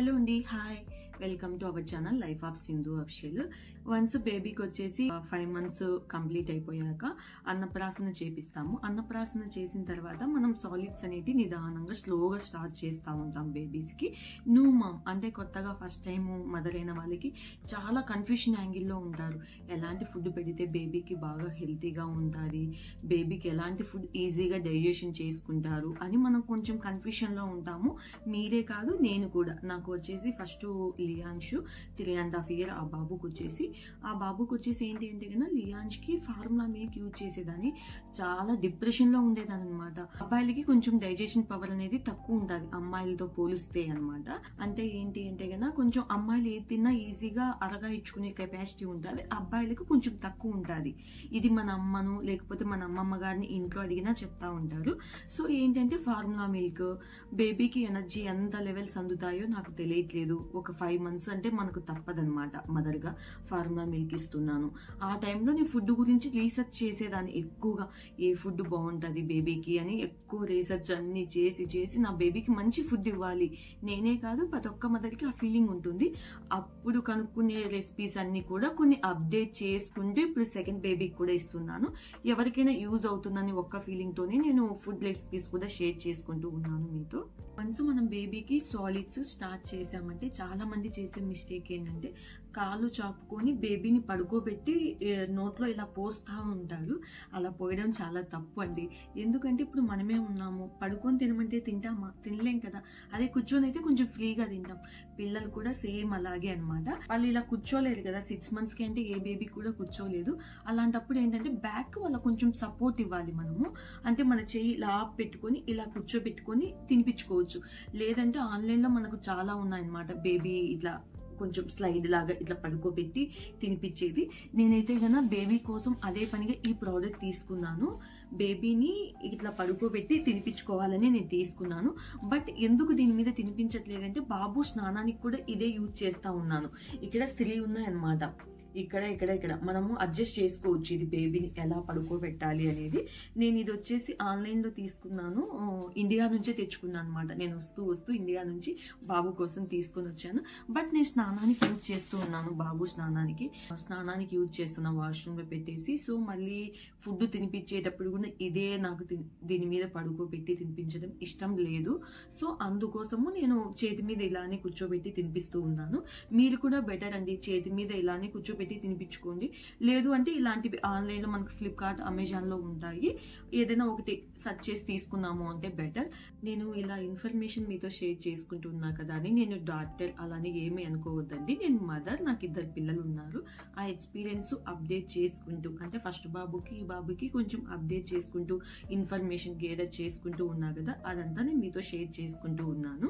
Hello అండి hi welcome to our channel life of Sindhu official once బేబీకి వచ్చేసి five months complete అయిపోయాక అన్నప్రాసన చేపిస్తాము. అన్నప్రాసన చేసిన తర్వాత మనం సాలిడ్స్ అనేది నిదానంగా స్లోగా స్టార్ట్ చేస్తూ ఉంటాం బేబీస్కి నువ్వు మామ్ అంటే కొత్తగా ఫస్ట్ టైం మదర్ అయిన వాళ్ళకి చాలా కన్ఫ్యూషన్ యాంగిల్లో ఉంటారు. ఎలాంటి ఫుడ్ పెడితే బేబీకి బాగా హెల్తీగా ఉంటుంది? బేబీకి ఎలాంటి ఫుడ్ ఈజీగా డైజెషన్ చేసుకుంటారు? అని మనం కొంచెం కన్ఫ్యూషన్లో ఉంటాము. మీరే కాదు నేను కూడా. నాకు వచ్చేసి ఫస్ట్ లియాన్షు త్రీ అండ్ హాఫ్ ఇయర్ ఆ బాబుకి వచ్చేసి. ఆ బాబుకి వచ్చేసి ఏంటి అంటే కన్నా లియాన్ష్కి ఫార్ములా మిల్క్ యూజ్ చేసేదాన్ని. చాలా డిప్రెషన్లో ఉండేదాని అనమాట అబ్బాయిలకి కొంచెం డైజెషన్ పవర్ అనేది తక్కువ ఉంటుంది అమ్మాయిలతో పోలిస్తే అన్నమాట. అంటే ఏంటి అంటే కన్నా కొంచెం అమ్మాయిలు ఏది తిన్నా ఈజీగా అరగా ఇచ్చుకునే కెపాసిటీ ఉంటుంది అబ్బాయిలకు కొంచెం తక్కువ ఉంటుంది ఇది మన అమ్మను లేకపోతే మన అమ్మమ్మ గారిని ఇంట్లో అడిగినా చెప్తా ఉంటారు. సో ఏంటంటే ఫార్ములా మిల్క్ బేబీకి ఎనర్జీ ఎంత లెవెల్స్ అందుతాయో నాకు తెలియట్లేదు. ఒక ఫైవ్ మంత్స్ అంటే మనకు తప్పదనమాట మదర్గా ఫార్ములా మిల్క్ ఇస్తున్నాను. ఆ టైంలో నేను ఫుడ్ గురించి రీసెర్చ్ చేసేదాన్ని ఎక్కువగా. ఏ ఫుడ్ బాగుంటుంది బేబీకి అని ఎక్కువ రీసెర్చ్ అన్ని చేసి చేసి నా బేబీకి మంచి ఫుడ్ ఇవ్వాలి. నేనే కాదు ప్రతి ఒక్క మదర్కి ఆ ఫీలింగ్ ఉంటుంది. అప్పుడు కనుక్కునే రెసిపీస్ అన్ని కూడా కొన్ని అప్డేట్ చేసుకుంటూ ఇప్పుడు సెకండ్ బేబీకి కూడా ఇస్తున్నాను. ఎవరికైనా యూజ్ అవుతుందని ఒక్క ఫీలింగ్తోనే నేను ఫుడ్ రెసిపీస్ కూడా షేర్ చేసుకుంటూ ఉన్నాను మీతో. వన్స్ మనం బేబీకి సాలిడ్స్ స్టార్ట్ చేసామంటే చాలా మంది చేసే మిస్టేక్ ఏంటంటే కాలు చాపుకొని బేబీని పడుకోబెట్టి నోట్లో ఇలా పోస్తూ ఉంటారు అలా పోయడం చాలా తప్పు అండి. ఎందుకంటే ఇప్పుడు మనమే ఉన్నాము. పడుకొని తినమంటే తింటామా? తినలేం కదా. అదే కూర్చొని అయితే కొంచెం ఫ్రీగా తింటాం. పిల్లలు కూడా సేమ్ అలాగే అనమాట వాళ్ళు ఇలా కూర్చోలేరు కదా. సిక్స్ మంత్స్కి అంటే ఏ బేబీ కూడా కూర్చోలేదు. అలాంటప్పుడు ఏంటంటే బ్యాక్ వాళ్ళ కొంచెం సపోర్ట్ ఇవ్వాలి మనము. అంటే మన చెయ్యి ఇలా పెట్టుకొని ఇలా కూర్చోబెట్టుకొని తినిపించుకోవచ్చు. లేదంటే ఆన్లైన్లో మనకు చాలా ఉన్నాయన్నమాట బేబీ ఇట్లా కొంచెం స్లైడ్ లాగా ఇట్లా పడుకోబెట్టి తినిపించేది. నేనైతే కన్నా బేబీ కోసం అదే పనిగా ఈ ప్రోడక్ట్ తీసుకున్నాను. బేబీని ఇట్లా పడుకోబెట్టి తినిపించుకోవాలని నేను తీసుకున్నాను. బట్ ఎందుకు దీని మీద తినిపించట్లేదంటే బాబు స్నానానికి కూడా ఇదే యూజ్ చేస్తూ ఉన్నాను. ఇక్కడ త్రీ ఉన్నాయన్నమాట. ఇక్కడ ఇక్కడ ఇక్కడ. మనము అడ్జస్ట్ చేసుకోవచ్చు ఇది బేబీని ఎలా పడుకోబెట్టాలి అనేది. నేను ఇది వచ్చేసి ఆన్లైన్లో తీసుకున్నాను. ఇండియా నుంచే తెచ్చుకున్నాను అనమాట నేను వస్తూ వస్తూ ఇండియా నుంచి బాబు కోసం తీసుకొని వచ్చాను. బట్ నేను స్నానానికి యూజ్ చేస్తూ ఉన్నాను బాబు స్నానానికి. స్నానానికి యూజ్ చేస్తున్నా వాష్రూమ్లో పెట్టేసి సో మళ్ళీ ఫుడ్ తినిపించేటప్పుడు కూడా ఇదే నాకు దీని మీద పడుకోబెట్టి తినిపించడం ఇష్టం లేదు. సో అందుకోసము నేను చేతి మీద ఇలానే కూర్చోబెట్టి తినిపిస్తూ ఉన్నాను. మీరు కూడా బెటర్ అండి. చేతి మీద ఇలానే కూర్చోబెట్టి పెట్టి తినిపించుకోండి. లేదు అంటే ఇలాంటివి ఆన్లైన్లో మనకు ఫ్లిప్కార్ట్ అమెజాన్లో ఉంటాయి. ఏదైనా ఒకటి సర్చ్ చేసి తీసుకున్నాము అంటే బెటర్ నేను ఇలా ఇన్ఫర్మేషన్ మీతో షేర్ చేసుకుంటున్నా కదా అని నేను డాక్టర్ అలానే ఏమీ అనుకోవద్దండి. నేను మదర్ నాకు ఇద్దరు పిల్లలు ఉన్నారు. ఆ ఎక్స్పీరియన్స్ అప్డేట్ చేసుకుంటూ అంటే ఫస్ట్ బాబుకి ఈ బాబుకి కొంచెం అప్డేట్ చేసుకుంటూ ఇన్ఫర్మేషన్ గేదర్ చేసుకుంటూ ఉన్నా కదా అదంతా నేను మీతో షేర్ చేసుకుంటూ ఉన్నాను.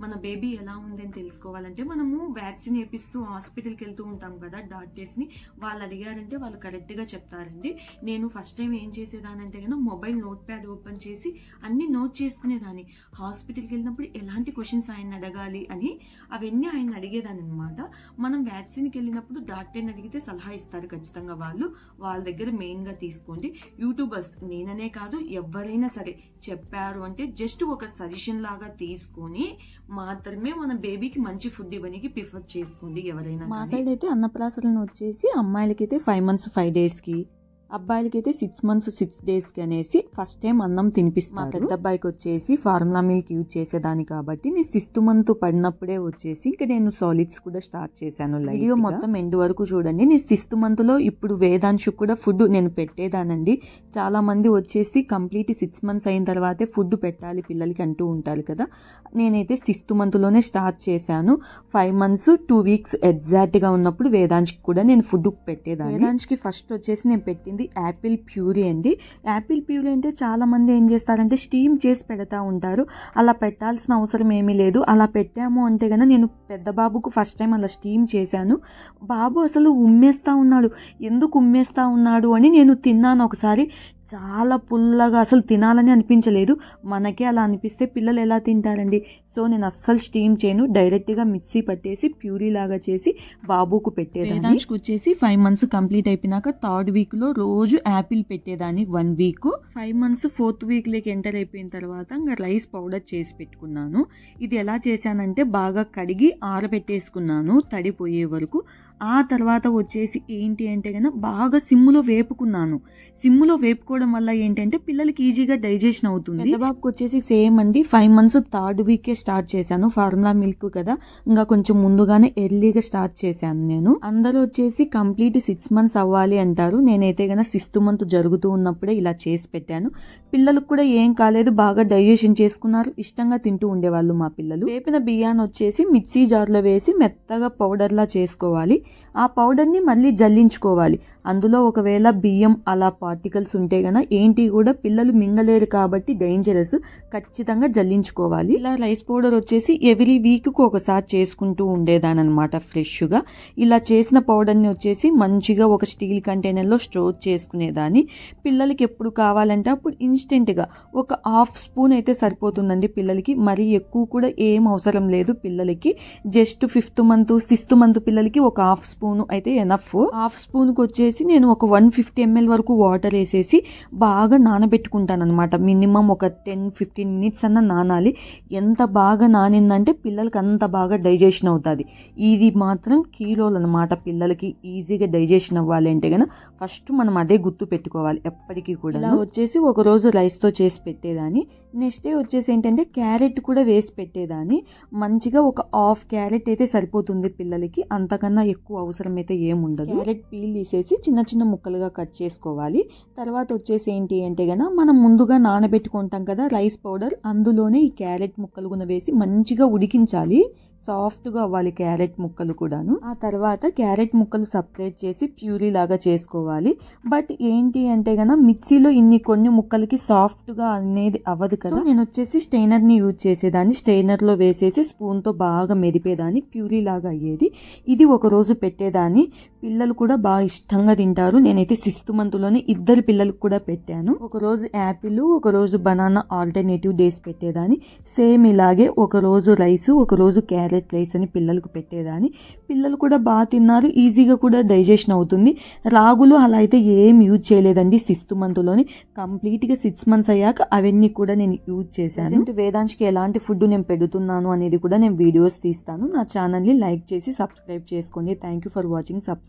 మన బేబీ ఎలా ఉందని తెలుసుకోవాలంటే మనము వ్యాక్సిన్ వేపిస్తూ హాస్పిటల్కి వెళ్తూ ఉంటాం కదా డాక్టర్స్ని. వాళ్ళు అడిగారంటే వాళ్ళు కరెక్ట్గా చెప్తారండి. నేను ఫస్ట్ టైం ఏం చేసేదానంటే కనుక మొబైల్ నోట్ ప్యాడ్ ఓపెన్ చేసి అన్ని నోట్ చేసుకునేదాన్ని. హాస్పిటల్కి వెళ్ళినప్పుడు ఎలాంటి క్వశ్చన్స్ ఆయన అడగాలి అని అవన్నీ ఆయన అడిగేదాన్ని అనమాట మనం వ్యాక్సిన్కి వెళ్ళినప్పుడు డాక్టర్ని అడిగితే సలహా ఇస్తారు ఖచ్చితంగా వాళ్ళు. వాళ్ళ దగ్గర మెయిన్గా తీసుకోండి. యూట్యూబర్స్ నేననే కాదు ఎవరైనా సరే చెప్పారు అంటే జస్ట్ ఒక సజెషన్ లాగా తీసుకొని మాత్రమే మన బేబీకి మంచి ఫుడ్ ఇవ్వడానికి ప్రిఫర్ చేసుకోండి ఎవరైనా మా. సైడ్ అయితే అన్నప్రాసన వచ్చేసి అమ్మాయిలకైతే ఫైవ్ మంత్స్ ఫైవ్ డేస్కి అబ్బాయిలకైతే సిక్స్ మంత్స్ సిక్స్ డేస్కి అనేసి ఫస్ట్ టైం అన్నం తినిపిస్తాను పెద్ద అబ్బాయికి వచ్చేసి ఫార్ములా మిల్క్ యూజ్ చేసేదాన్ని కాబట్టి నేను సిక్స్త్ మంత్ పడినప్పుడే వచ్చేసి ఇంకా నేను సాలిడ్స్ కూడా స్టార్ట్ చేశాను వీడియో మొత్తం ఎండ్ వరకు చూడండి. నేను సిక్స్త్ మంత్లో ఇప్పుడు వేదాంశు కూడా ఫుడ్ నేను పెట్టేదానండి. చాలా మంది వచ్చేసి కంప్లీట్ సిక్స్ మంత్స్ అయిన తర్వాతే ఫుడ్ పెట్టాలి పిల్లలకి అంటూ ఉంటారు కదా. నేనైతే సిక్స్త్ మంత్లోనే స్టార్ట్ చేశాను. ఫైవ్ మంత్స్ టూ వీక్స్ ఎగ్జాక్ట్గా ఉన్నప్పుడు వేదాంశ్కి కూడా నేను ఫుడ్ పెట్టేదాన్ని. వేదాంశ్కి ఫస్ట్ వచ్చేసి నేను పెట్టింది యాపిల్ ప్యూరీ అండి. యాపిల్ ప్యూరీ అంటే చాలా మంది ఏం చేస్తారంటే స్టీమ్ చేసి పెడతా ఉంటారు. అలా పెట్టాల్సిన అవసరం ఏమీ లేదు. అలా పెట్టాము అంటే కనుక నేను పెద్ద బాబుకు ఫస్ట్ టైం అలా స్టీమ్ చేశాను. బాబు అసలు ఉమ్మేస్తా ఉన్నాడు. ఎందుకు ఉమ్మేస్తా ఉన్నాడు అని నేను తిన్నాను ఒకసారి. చాలా పుల్లగా అసలు తినాలని అనిపించలేదు. మనకే అలా అనిపిస్తే పిల్లలు ఎలా తింటారండి? సో నేను అస్సలు స్టీమ్ చేయను. డైరెక్ట్గా మిక్సీ పట్టేసి ప్యూరీ లాగా చేసి బాబుకు పెట్టేదాన్ని. వచ్చేసి ఫైవ్ మంత్స్ కంప్లీట్ అయిపోయినాక థర్డ్ వీక్లో రోజు యాపిల్ పెట్టేదాన్ని one week. Five months fourth వీక్లోకి enter అయిపోయిన తర్వాత ఇంకా రైస్ పౌడర్ చేసి పెట్టుకున్నాను. ఇది ఎలా చేశానంటే బాగా కడిగి ఆరబెట్టేసుకున్నాను తడిపోయే వరకు. ఆ తర్వాత వచ్చేసి ఏంటి అంటే కనుక బాగా సిమ్ములో వేపుకున్నాను. సిమ్ములో వేపుకోవడం వల్ల ఏంటంటే పిల్లలకి ఈజీగా డైజెషన్ అవుతుంది. బాబుకి వచ్చేసి సేమ్ అండి. ఫైవ్ మంత్స్ థర్డ్ వీకే స్టార్ట్ చేశాను. ఫార్ములా మిల్క్ కదా. ఇంకా కొంచెం ముందుగానే ఎర్లీగా స్టార్ట్ చేశాను నేను. అందరూ వచ్చేసి కంప్లీట్ సిక్స్ మంత్స్ అవ్వాలి అంటారు. నేనైతే కనుక సిక్స్త్ మంత్ జరుగుతూ ఉన్నప్పుడే ఇలా చేసి పెట్టాను. పిల్లలకు కూడా ఏం కాలేదు. బాగా డైజెషన్ చేసుకున్నారు. ఇష్టంగా తింటూ ఉండేవాళ్ళు మా పిల్లలు. వేపిన బియ్యాన్ని వచ్చేసి మిక్సీ జార్లో వేసి మెత్తగా పౌడర్లా చేసుకోవాలి. ఆ పౌడర్ని మళ్ళీ జల్లించుకోవాలి. అందులో ఒకవేళ బియ్యం అలా పార్టికల్స్ ఉంటే గన ఏంటి కూడా పిల్లలు మింగలేరు కాబట్టి డేంజరస్ ఖచ్చితంగా జల్లించుకోవాలి. ఇలా రైస్ పౌడర్ వచ్చేసి ఎవ్రీ వీక్కు ఒకసారి చేసుకుంటూ ఉండేదాని అనమాట ఫ్రెష్గా. ఇలా చేసిన పౌడర్ని వచ్చేసి మంచిగా ఒక స్టీల్ కంటైనర్లో స్టోర్ చేసుకునేదాన్ని. పిల్లలకి ఎప్పుడు కావాలంటే అప్పుడు ఇన్స్టెంట్గా ఒక హాఫ్ స్పూన్ అయితే సరిపోతుందండి పిల్లలకి. మరీ ఎక్కువ కూడా ఏం అవసరం లేదు పిల్లలకి. Just fifth month sixth month పిల్లలకి ఒక హాఫ్ స్పూన్ అయితే ఎనఫ్. హాఫ్ స్పూన్కి వచ్చేసి నేను ఒక వన్ ఫిఫ్టీ ఎంఎల్ వరకు వాటర్ వేసేసి బాగా నానబెట్టుకుంటాను అనమాట మినిమం ఒక టెన్ ఫిఫ్టీన్ మినిట్స్ అన్న నానాలి. ఎంత బాగా నానిందంటే పిల్లలకి అంత బాగా డైజెషన్ అవుతుంది. ఇది మాత్రం కీలోలు అనమాట పిల్లలకి ఈజీగా డైజెషన్ అవ్వాలి అంటే కనుక ఫస్ట్ మనం అదే గుర్తు పెట్టుకోవాలి ఎప్పటికీ కూడా ఇలా వచ్చేసి ఒక రోజు రైస్తో చేసి పెట్టేదాన్ని. నెక్స్ట్ డే వచ్చేసి ఏంటంటే క్యారెట్ కూడా వేసి పెట్టేదాన్ని. మంచిగా ఒక హాఫ్ క్యారెట్ అయితే సరిపోతుంది పిల్లలకి. అంతకన్నా ఎక్కువ అవసరం అయితే ఏముండదు. క్యారెట్ పీల్ తీసేసి చిన్న చిన్న ముక్కలుగా కట్ చేసుకోవాలి. తర్వాత వచ్చేసి ఏంటి అంటే గన మనం ముందుగా నానబెట్టుకుంటాం కదా రైస్ పౌడర్ అందులోనే ఈ క్యారెట్ ముక్కలు కూడా వేసి మంచిగా ఉడికించాలి. సాఫ్ట్గా అవ్వాలి క్యారెట్ ముక్కలు కూడాను. ఆ తర్వాత క్యారెట్ ముక్కలు సపరేట్ చేసి ప్యూరీ లాగా చేసుకోవాలి. బట్ ఏంటి అంటే గన మిక్సీలో ఇన్ని కొన్ని ముక్కలకి సాఫ్ట్గా అనేది అవ్వదు కదా. నేను వచ్చేసి స్టెయినర్ని యూజ్ చేసేదాన్ని. స్టెయినర్లో వేసేసి స్పూన్తో బాగా మెదిపేదాన్ని. ప్యూరీ లాగా అయ్యేది. ఇది ఒక రోజు పెట్టేదాన్ని. పిల్లలు కూడా బాగా ఇష్టంగా తింటారు. నేనైతే సిక్స్త్ మంత్లోనే ఇద్దరు పిల్లలకు కూడా పెట్టాను. ఒక రోజు యాపిల్ ఒక రోజు బనానా ఆల్టర్నేటివ్ డేస్ పెట్టేదాన్ని. సేమ్ ఇలాగే ఒకరోజు రైస్ ఒక రోజు క్యారెట్ రైస్ అని పిల్లలకు పెట్టేదాన్ని. పిల్లలు కూడా బాగా తిన్నారు. ఈజీగా కూడా డైజెషన్ అవుతుంది. రాగులు అలా అయితే ఏం యూజ్ చేయలేదండి సిక్స్త్ మంత్లోనే. కంప్లీట్గా సిక్స్ మంత్స్ అయ్యాక అవన్నీ కూడా నేను యూజ్ చేశాను. వేదాంశ్కి ఎలాంటి ఫుడ్ నేను పెడుతున్నాను అనేది కూడా నేను వీడియోస్ తీస్తాను. నా ఛానల్ని లైక్ చేసి సబ్స్క్రైబ్ చేసుకోండి. Thank you for watching. Subscribe